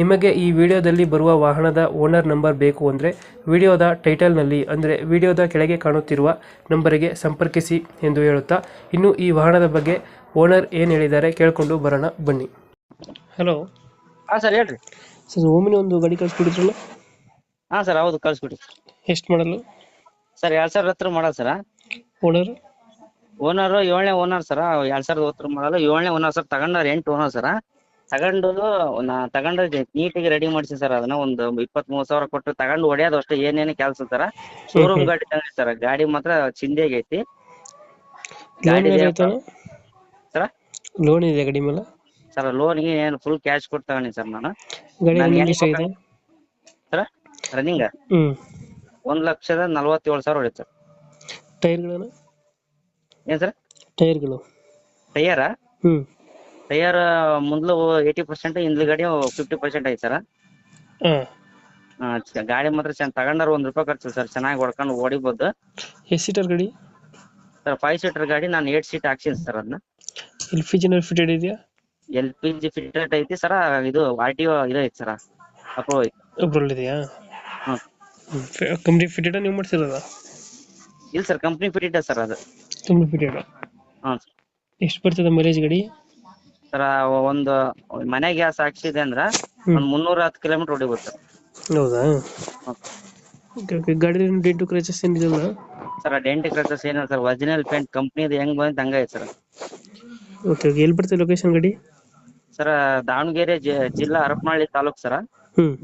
ನಿಮಗೆ ಈ ವಿಡಿಯೋದಲ್ಲಿ ಬರುವ ವಾಹನದ ಓನರ್ ನಂಬರ್ ಬೇಕು ಅಂದರೆ ವಿಡಿಯೋದ ಟೈಟಲ್ನಲ್ಲಿ ಅಂದರೆ ವಿಡಿಯೋದ ಕೆಳಗೆ ಕಾಣುತ್ತಿರುವ ನಂಬರಿಗೆ ಸಂಪರ್ಕಿಸಿ ಎಂದು ಹೇಳುತ್ತಾ ಇನ್ನು ಈ ವಾಹನದ ಬಗ್ಗೆ ಓನರ್ ಏನು ಹೇಳಿದ್ದಾರೆ ಕೇಳಿಕೊಂಡು ಬರೋಣ ಬನ್ನಿ. ಹಲೋ ಹಾಂ ಸರ್ ಹೇಳ್ರಿ. ಸರ್ ಓಮಿನ ಒಂದು ಗಾಡಿ ಕಳಿಸ್ಬಿಡಿದ್ರಲ್ಲ ಹಾಂ ಸರ್ ಹೌದು ಕಳಿಸ್ಬಿಡಿ ಎಷ್ಟು ಮಾಡಲು? ಸರ್ ಎರಡು ಸಾವಿರದ ಹತ್ರ ಮಾಡಲ್ಲ ಸರ್. ಓನರ್ ಓನರ್ ಏಳನೇ ಓನರ್ ಸರ್ ಎರಡು ಸಾವಿರದ ಹತ್ರ ಮಾಡಲ್ಲ ಏಳನೇ ಓನರ್ ಸರ್ ತಗೊಂಡಾರ ಎಂಟು ಓನರ್ ಸರ. ತಗೊಂಡು ನಾ ತಗೊಂಡ ನೀಟಾಗಿ ರೆಡಿ ಮಾಡ್ಸಿ ಸರ್ ಅದನ್ನ. ಒಂದು ಇಪ್ಪತ್ತ್ ಮೂವತ್ ಸಾವಿರ ಕೊಟ್ಟು ತಗೊಂಡು ಹೊಡೆಯೋದು ಅಷ್ಟೇ ಏನೇನು ಕೆಲಸ ಸರ್. ಶೋರೂಮ್ ಗಾಡಿ ತಂದಿದೆ ಸರ್. ಗಾಡಿ ಮಾತ್ರ ಚಿಂದಿಯಾಗಿ ಐತಿ. ಗಾಡಿ ಸರ್? ಲೋನ್ ಇದೆ ಗಾಡಿ ಮೇಲೆ? ಸರ್ ಲೋನ್ಗೆ ಏನು ಫುಲ್ ಕ್ಯಾಶ್ ಕೊಟ್ಟು ತಗೊಂಡಿ ಸರ್ ನಾನು. ನಾನು ರನ್ನಿಂಗ್ ಒಂದ್ ಲಕ್ಷದ ನಲವತ್ತೇಳು ಸಾವಿರ ಹೊಡೆಯುತ್ತೆ ಸರ್. ಟೈರ್ಗಳನ್ನು? ಏನ್ ಸರ್? ಟೈರ್ಗಳು. ಟೈಯರಾ? ಹ್ಞೂ ಟೈಯರ್ ಮುಂದ್ಲು ಏಯ್ಟಿ ಪರ್ಸೆಂಟ್ ಹಿಂದ್ಗಡೆ ಫಿಫ್ಟಿ ಪರ್ಸೆಂಟ್ ಐತಿ ಸರ್. ಹಾಂ ಗಾಡಿ ಮಾತ್ರ ಚೆಂದ ತಗೊಂಡಾರ ಒಂದ್ ರೂಪಾಯಿ ಖರ್ಚು ಸರ್ ಚೆನ್ನಾಗಿ ಹೊಡ್ಕೊಂಡು ಓಡಿಬೋದು. ಎಷ್ಟು ಸೀಟರ್ ಗಾಡಿ? ಸರ್ ಫೈವ್ ಸೀಟರ್ ಗಾಡಿ ನಾನು ಏಟ್ ಸೀಟ್ ಹಾಕ್ಸಿನಿ ಸರ್ ಅದನ್ನ ಎಲ್ ಪಿ ಜಿನಲ್ಲಿ ಫಿಟೆಡ್ ಇದೆಯಾ? ಎಲ್ ಪಿ ಜಿ ಫಿಟೆಡ್ ಐತಿ ಸರ್ ಇದು ಆರ್ ಟಿ ಇದು ಐತಿ ಸರ್ ಅಪ್ರೂವ್ ಐತಿ. ಇದೆಯಾ? ಹ್ಮ್ ಕಂಪ್ನಿ ಫಿಟೆಡ್ ನೀವು ಮಾಡ್ಸಿರೋದ? ಇಲ್ಲ ಸರ್ ಕಂಪ್ನಿ ಫಿಟೆಡ್ ಸರ್ ಅದು. ಕಂಪ್ನಿ ಫಿಟೆಡ್ ಸರ್ ಎಷ್ಟು ಬರ್ತದೆ ಮೈಲೇಜ್ ಗಾಡಿ? ಸರ್ ಒಂದು ಮನೆ ಗ್ಯಾಸ್ ಹಾಕ್ಸಿದೆ ಅಂದ್ರ. ಒಂದ್ ಮುನ್ನೂರ ಹತ್ತು ಕಿಲೋಮೀಟರ್ ಹೊಡಿಬೋದು. ಸರ್ ಹೌದಾ. ಓಕೆ ಓಕೆ ಗಾಡಿ ಡೆಂಟು ಕ್ರೈಚಸ್ ಏನಿದೆಲ್ಲ ಸರ್ ಡೆಂಟ್ ಕ್ರಚಸ್ ಏನಿಲ್ಲ ಸರ್ ಒರಿಜಿನಲ್ ಪೇಂಟ್ ಕಂಪ್ನಿದು ಹೆಂಗ್ ಬಂದ್ ಹಂಗ ಐತಿ ಸರ್. ಓಕೆ ಓಕೆ ಎಲ್ಲಿ ಬರ್ತದೆ ಲೊಕೇಶನ್ ಗಾಡಿ? ಸರ ದಾವಣಗೆರೆ ಜಿ- ಜಿಲ್ಲಾ ಹರಪನಹಳ್ಳಿ ತಾಲೂಕ್ ಸರ್. ಹ್ಮ್.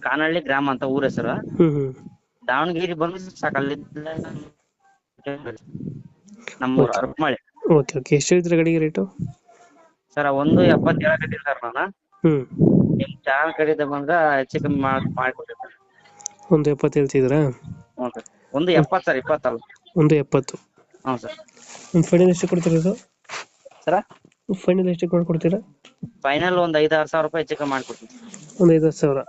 ಕಾನಹಳ್ಳಿ ಗ್ರಾಮ ಅಂತ ಊರ ಹೆಸರು ಹ್ಞೂ ಹ್ಞೂ ದಾವಣಗೆರೆ ಬಂದು ಸಾಕು ಅಲ್ಲಿ ನಮ್ಮ ಹರಪನಹಳ್ಳಿ. Okay okay. ಎಷ್ಟು ಹೇಳ್ತೀರಾ ಗಾಡಿಗೆ ರೇಟು ಸರ್ ಒಂದು ಎಪ್ಪತ್ತು ಹೇಳಕತ್ತೀನಿ ಸರ್ ನಾನು. ಹ್ಮ್. ನಿಮ್ ಚಾನಲ್ ಕಡೆಯಿಂದ ಬಂದ್ರ ಹೆಚ್ಚು ಕಮ್ಮಿ ಮಾಡಿ ಮಾಡಿಕೊಡ್ತೀನಿ ಸರ್. ಒಂದು ಎಪ್ಪತ್ತು ಹೇಳ್ತಿದ್ದೀರಾ ಹ್ಞೂ ಸರ್. ಒಂದು ಎಪ್ಪತ್ತು ಸರ್ ಇಪ್ಪತ್ತಲ್ಲ ಒಂದು ಎಪ್ಪತ್ತು. ಹ್ಞೂ ಸರ್. ಒಂದು ಫೈನಲ್ ಎಷ್ಟು ಕೊಡ್ತೀರಾ ಇದು? ಸರ? ಫೈನಲ್ ಎಷ್ಟಕ್ಕೆ ಮಾಡ್ಕೊಡ್ತೀರಾ ಫೈನಲ್ ಒಂದ್ ಐದು ಆರು ಸಾವಿರ ರೂಪಾಯಿ ಹೆಚ್ಚು ಕಮ್ಮಿ ಮಾಡ್ಕೊಡ್ತೀನಿ ಒಂದು ಐದು ಸಾವಿರ.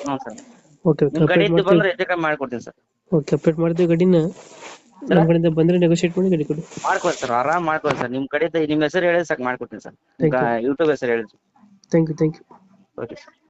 ಹ್ಞೂ ಸರ್. Okay okay. ನಿಮ್ ಕಡೆ ಅಪ್ಡೇಟ್ ಮಾಡ್ತೀವಿ ಬಂದ್ರೆ ಹೆಚ್ಚು ಕಮ್ಮಿ ಮಾಡ್ಕೊಡ್ತೀನಿ ಸರ್. ಓಕೆ ಅಪ್ಡೇಟ್ ಮಾಡ್ತೀವಿ ಗಾಡಿನ. ನಮ್ಮ ಕಡೆಯಿಂದ ಬಂದ್ರೆ ನೆಗೋಷಿಯೇಟ್ ಮಾಡಿ ಗಾಡಿ ಕೊಡಿ. ಮಾಡ್ಕೊಡಿ ಸರ್ ಆರಾಮ್ ಮಾಡ್ಕೊಡಿ ಸರ್. ನಿಮ್ ಕಡೆ ನಿಮ್ಮ ಹೆಸರು ಹೇಳಿದ್ರೆ ಸಾಕು ಮಾಡ್ಕೊಡ್ತೀನಿ ಸರ್. ಯೂಟ್ಯೂಬ್ ಹೆಸರು ಹೇಳಿದ್ರು. Thank you thank you okay sir